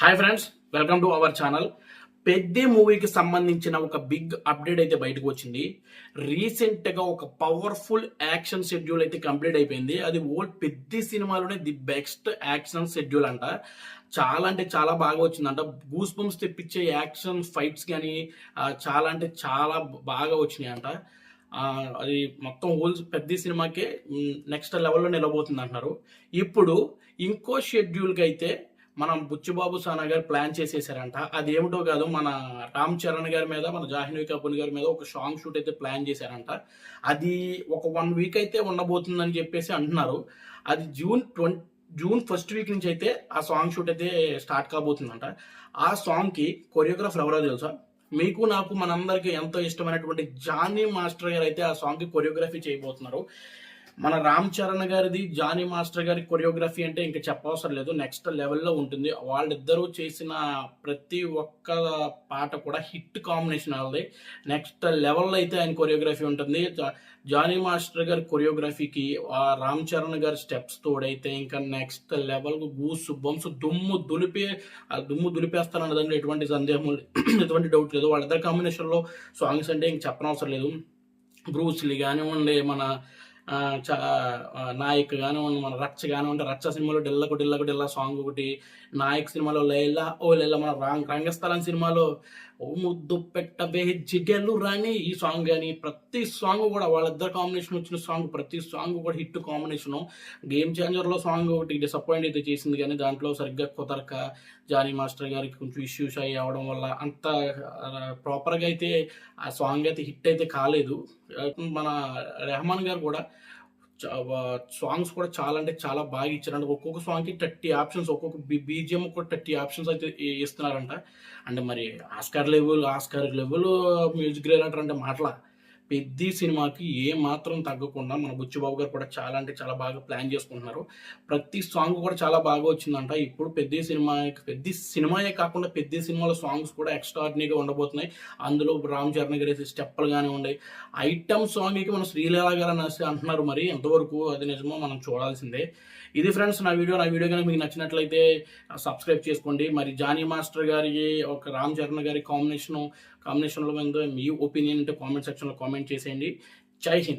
Hi friends welcome to our channel పెద్ద మూవీకి సంబంధించిన ఒక బిగ్ అప్డేట్ అయితే బయటకు వచ్చింది. రీసెంట్గా ఒక పవర్ఫుల్ యాక్షన్ షెడ్యూల్ అయితే కంప్లీట్ అయిపోయింది. అది ఓల్డ్ పెద్ద సినిమాలోనే ది బెస్ట్ యాక్షన్ షెడ్యూల్ అంట. చాలా అంటే చాలా బాగా వచ్చిందంట. గూస్ బంప్స్ తెప్పించే యాక్షన్ ఫైట్స్ కానీ చాలా అంటే చాలా బాగా వచ్చినాయి అంట అది మొత్తం హోల్ పెద్ద సినిమాకే నెక్స్ట్ లెవెల్లో నిలబోతుంది అంటున్నారు ఇప్పుడు ఇంకో షెడ్యూల్కి అయితే మనం బుచ్చిబాబు సానా గారు ప్లాన్ చేసేసారంట. అది ఏమిటో కాదు మన రామ్ చరణ్ గారి మీద మన జాహ్నవి కపూర్ గారి మీద ఒక సాంగ్ షూట్ అయితే ప్లాన్ చేశారంట. అది ఒక వన్ వీక్ అయితే ఉండబోతుందని చెప్పేసి అంటున్నారు. అది June twenty June first week నుంచి అయితే ఆ సాంగ్ షూట్ అయితే స్టార్ట్ కాబోతుందంట. ఆ సాంగ్కి కొరియోగ్రాఫర్ ఎవరో తెలుసా? మీకు నాకు మనందరికీ ఎంతో ఇష్టమైనటువంటి జానీ మాస్టర్ గారు అయితే ఆ సాంగ్కి కొరియోగ్రఫీ చేయబోతున్నారు. మన రామ్ చరణ్ గారిది జానీ మాస్టర్ గారి కొరియోగ్రఫీ అంటే ఇంకా చెప్పవసరం లేదు. నెక్స్ట్ లెవెల్లో ఉంటుంది. వాళ్ళిద్దరూ చేసిన ప్రతి ఒక్క పాట కూడా హిట్ కాంబినేషన్ వాళ్ళది. నెక్స్ట్ లెవెల్లో అయితే ఆయన కొరియోగ్రఫీ ఉంటుంది. జానీ మాస్టర్ గారి కొరియోగ్రఫీకి ఆ రామ్ చరణ్ గారి స్టెప్స్ తోడైతే ఇంకా నెక్స్ట్ లెవెల్ గూస్ బంప్స్ దుమ్ము దులిపే ఆ దుమ్ము దులిపేస్తారన్నదండి ఎటువంటి సందేహం ఎటువంటి డౌట్ లేదు. వాళ్ళిద్దరు కాంబినేషన్లో సాంగ్స్ అంటే ఇంక చెప్పనవసరం లేదు. బ్రూస్లీ కానివ్వండి మన నాయక్ కానివ్వండి మన రచ్చ కానివ్వండి రచ్చ సినిమాలో డిల్లకు డిల్లకు డిల్ల సాంగ్ ఒకటి నాయక్ సినిమాలో లైలా ఓ లైలా మన రాంగ్ రంగస్థలం సినిమాలో ఓ ముద్దు పెట్ట జిగెలు రాని ఈ సాంగ్ కానీ ప్రతి సాంగ్ కూడా వాళ్ళిద్దరు కాంబినేషన్ వచ్చిన సాంగ్ ప్రతి సాంగ్ కూడా హిట్ కాంబినేషన్ గేమ్ చేంజర్లో సాంగ్ ఒకటి డిసప్పాయింట్ అయితే చేసింది కానీ దాంట్లో సరిగ్గా కుదరక జానీ మాస్టర్ గారికి కొంచెం ఇష్యూస్ అయ్యి అవడం వల్ల అంత ప్రాపర్గా అయితే ఆ సాంగ్ అయితే హిట్ అయితే కాలేదు. మన రెహమాన్ గారు కూడా సాంగ్స్ కూడా చాలా అంటే చాలా బాగా ఇచ్చారంట. ఒక్కొక్క సాంగ్కి థర్టీ ఆప్షన్స్ ఒక్కొక్క బీజిఎం కూడా థర్టీ ఆప్షన్స్ అయితే ఇస్తున్నారంట. అంటే మరి Oscar level Oscar level music director అంటే మాటలా. పెద్ద సినిమాకి ఏ మాత్రం తగ్గకుండా మన బుచ్చిబాబు గారు కూడా చాలా అంటే చాలా బాగా ప్లాన్ చేసుకుంటున్నారు. ప్రతి సాంగ్ కూడా చాలా బాగా వచ్చిందంట. ఇప్పుడు పెద్ద సినిమా పెద్ద సినిమాయే కాకుండా పెద్ద సినిమాల సాంగ్స్ కూడా ఎక్స్ట్రాడినరీగా ఉండబోతున్నాయి. అందులో రామ్ చరణ్ గారి స్టెప్పులు కానీ ఉన్నాయి ఐటమ్ సాంగ్కి మన శ్రీలీల గారు అనేసి అంటున్నారు మరి. ఎంతవరకు అది నిజమో మనం చూడాల్సిందే. ఇది ఫ్రెండ్స్ నా వీడియో. నా వీడియో కనుక మీకు నచ్చినట్లయితే సబ్స్క్రైబ్ చేసుకోండి. మరి జానీ మాస్టర్ గారి ఒక రామ్ చరణ్ గారి కాంబినేషన్ కాంబినేషన్లో మీ ఒపీనియన్ అంటే కామెంట్ సెక్షన్లో కామెంట్ చేసేయండి. జై హింద్.